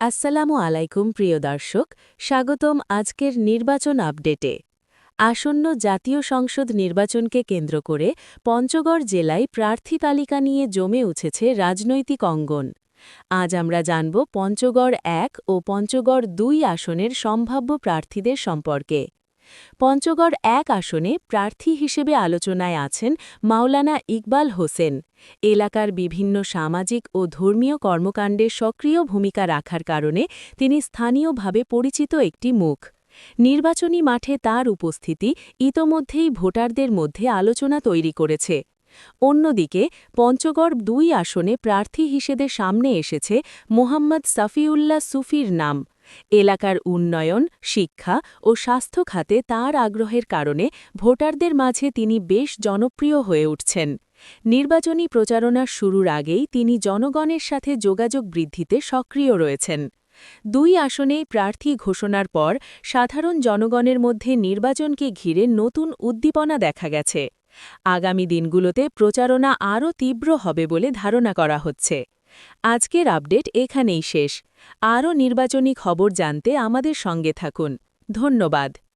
আসসালামু আলাইকুম, প্রিয় দর্শক। স্বাগতম আজকের নির্বাচন আপডেটে। আসন্ন জাতীয় সংসদ নির্বাচনকে কেন্দ্র করে পঞ্চগড় জেলায় প্রার্থী তালিকা নিয়ে জমে উঠেছে রাজনৈতিক অঙ্গন। আজ আমরা জানব পঞ্চগড় এক ও পঞ্চগড় দুই আসনের সম্ভাব্য প্রার্থীদের সম্পর্কে। পঞ্চগড় এক আসনে প্রার্থী হিসেবে আলোচনায় আছেন মাওলানা ইকবাল হোসেন। এলাকার বিভিন্ন সামাজিক ও ধর্মীয় কর্মকাণ্ডে সক্রিয় ভূমিকা রাখার কারণে তিনি স্থানীয়ভাবে পরিচিত একটি মুখ। নির্বাচনী মাঠে তার উপস্থিতি ইতোমধ্যেই ভোটারদের মধ্যে আলোচনা তৈরি করেছে। অন্যদিকে, পঞ্চগড় দুই আসনে প্রার্থী হিসেবে সামনে এসেছে মোহাম্মদ সাফিউল্লাহ সুফির নাম। এলাকার উন্নয়ন, শিক্ষা ও স্বাস্থ্য খাতে তাঁর আগ্রহের কারণে ভোটারদের মাঝে তিনি বেশ জনপ্রিয় হয়ে উঠছেন। নির্বাচনী প্রচারণা শুরুর আগেই তিনি জনগণের সাথে যোগাযোগ বৃদ্ধিতে সক্রিয় রয়েছেন। দুই আসনেই প্রার্থী ঘোষণার পর সাধারণ জনগণের মধ্যে নির্বাচনকে ঘিরে নতুন উদ্দীপনা দেখা গেছে। আগামী দিনগুলোতে প্রচারণা আরও তীব্র হবে বলে ধারণা করা হচ্ছে। আজকের আপডেট এখানেই শেষ। আরও নির্বাচনী খবর জানতে আমাদের সঙ্গে থাকুন। ধন্যবাদ।